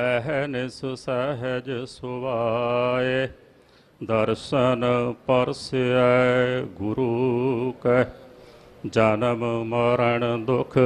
ਅਹਨਿਸ ਸਹਿਜ ਸੁਵਾਏ, ਦਰਸ਼ਨ ਪਰਸੈ ਗੁਰੂ ਕੈ, ਜਨਮ ਮਰਨ ਦੁਖ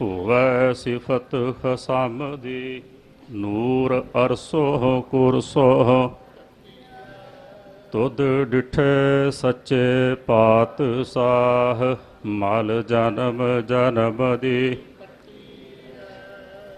ਹੋਵੈ ਸਿਫਤ ਖਸਮ ਦੀ ਨੂਰ ਅਰਸੋ ਕੁਰਸੋ ਤੁਧ ਡਿਠੇ ਸੱਚੇ ਪਾਤਸ਼ਾਹ, ਮਲ ਜਨਮ ਜਨਮ ਦੀ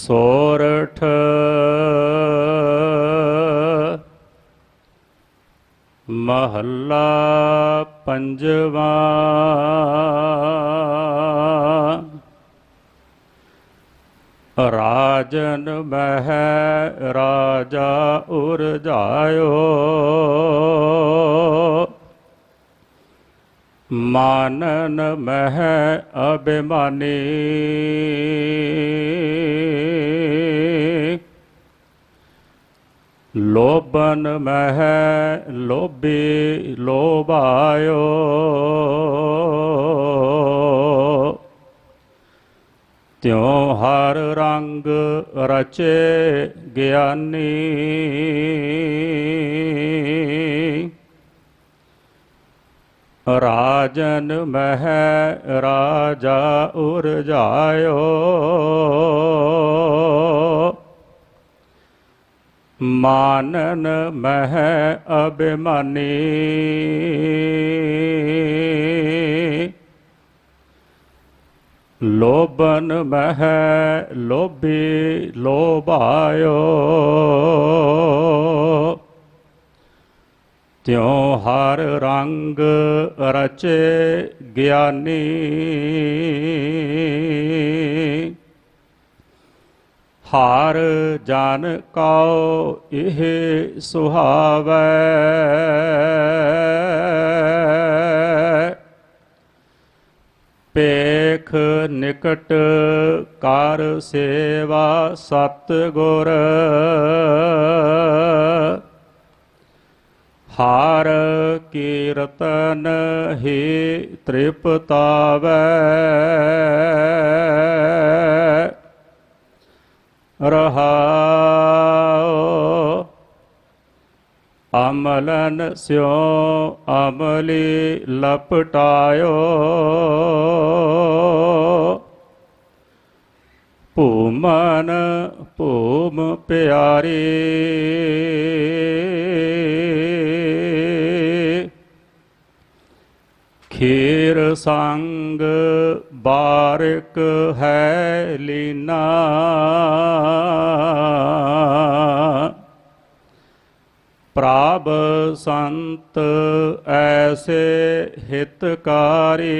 ਸੋਰਠ। ਮਹੱਲਾ ਪੰਜਵਾ। ਰਾਜਨ ਮਹਿ ਰਾਜਾ ਉਰਜਾਇਓ ਮਾਨਨ ਮਹਿ ਅਭਿਮਾਨੀ। ਲੋਭਨ ਮਹਿ ਲੋਭੀ ਲੋਭਾਇਓ। ਤਿਉ ਹਰ ਰੰਗ ਰਚੇ ਗਿਆਨੀ। ਰਾਜਨ ਮਹਿ ਰਾਜਾ ਉਰਜਾਇਓ ਮਾਨਨ ਮਹਿ ਅਭਿਮਾਨੀ। ਲੋਭਨ ਮਹਿ ਲੋਭੀ ਲੋਭਾਇਓ। ਤਿਉ ਹਰ ਰੰਗ ਰਚੇ ਗਿਆਨੀ। ਹਰ ਜਨ ਕਉ ਇਹ ਸੁਹਾਵੈ। ਪੇਖ ਨਿਕਟ ਕਰ ਸੇਵਾ ਸਤ ਗੁਰ ਹਰ ਕੀਰਤਨ ਹੀ ਤ੍ਰਿਪਤਾਵੈ। ਰਹਾਉ ਅਮਲਨ ਸਿਉ ਅਮਲੀ ਲਪਟਾਇਓ। ਭੂਮਨ ਭੂਮ ਪਿਆਰੀ। ਖੀਰ ਸੰਗ ਬਾਰਕ ਹੈ ਲੀਨਾ। ਪ੍ਰਾਪ ਸੰਤ ਐਸੇ ਹਿਤਕਾਰੀ।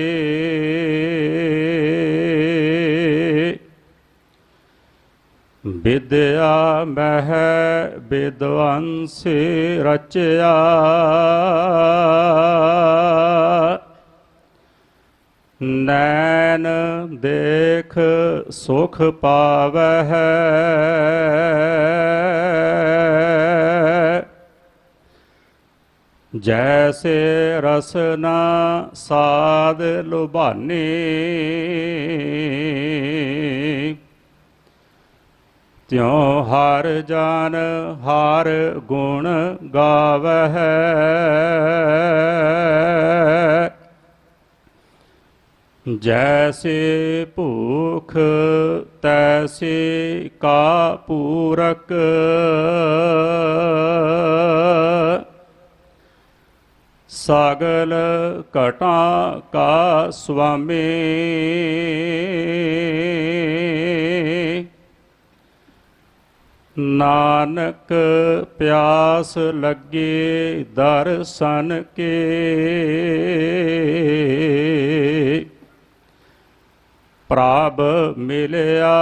ਵਿਦਿਆ ਮਹਿ ਵਿਦਵੰਸੀ ਰਚਿਆ। ਨੈਣ ਦੇਖ ਸੁਖ ਪਾਵਹਿ। ਜੈਸੇ ਰਸਨਾ ਸਾਦ ਲੁਭਾਨੀ। ਤਿਉ ਹਰ ਜਾਨ ਹਰ ਗੁਣ ਗਾਵਹਿ। ਜੈਸੇ ਭੂਖ ਤੈਸੇ ਕਾ ਪੂਰਕ। ਸਗਲ ਘਟਾ ਕਾ ਸੁਆਮੀ ਨਾਨਕ ਪਿਆਸ ਲੱਗੇ ਦਰਸ਼ਨ ਕੇ। ਪ੍ਰਭ ਮਿਲਿਆ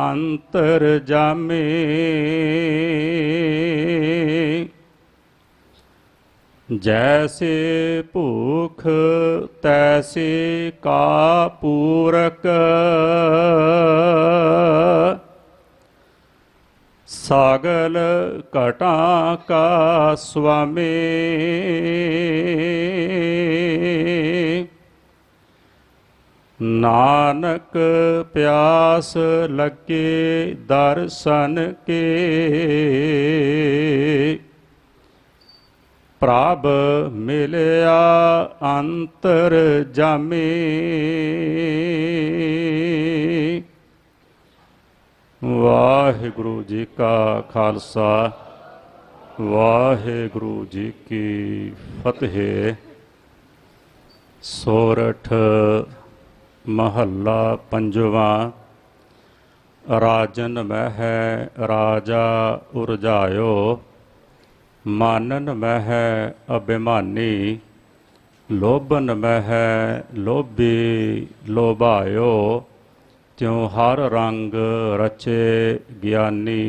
ਅੰਤਰ ਜਾਮੇ ਜੈਸੇ ਭੂਖ ਤੈਸੇ ਕਾ ਪੂਰਕ ਸਾਗਲ ਘਟਾ ਕਾ ਸੁਆਮੀ ਨਾਨਕ ਪਿਆਸ ਲੱਗੇ ਦਰਸ਼ਨ ਕੇ। ਪ੍ਰਭ ਮਿਲਿਆ ਅੰਤਰ ਜਾਮੇ। ਵਾਹਿਗੁਰੂ ਜੀ ਕਾ ਖਾਲਸਾ, ਵਾਹਿਗੁਰੂ ਜੀ ਕੀ ਫਤਿਹ। ਸੋਰਠ ਮਹੱਲਾ ਪੰਜਵਾਂ, ਰਾਜਨ ਮਹਿ ਰਾਜਾ ਉਰਜਾਇਓ, ਮਾਨਨ ਮਹਿ ਅਭਿਮਾਨੀ, ਲੋਭਨ ਮਹਿ ਲੋਭੀ ਲੋਭਾਇਓ, ਤਿਉ ਹਰ ਰੰਗ ਰਚੇ ਗਿਆਨੀ।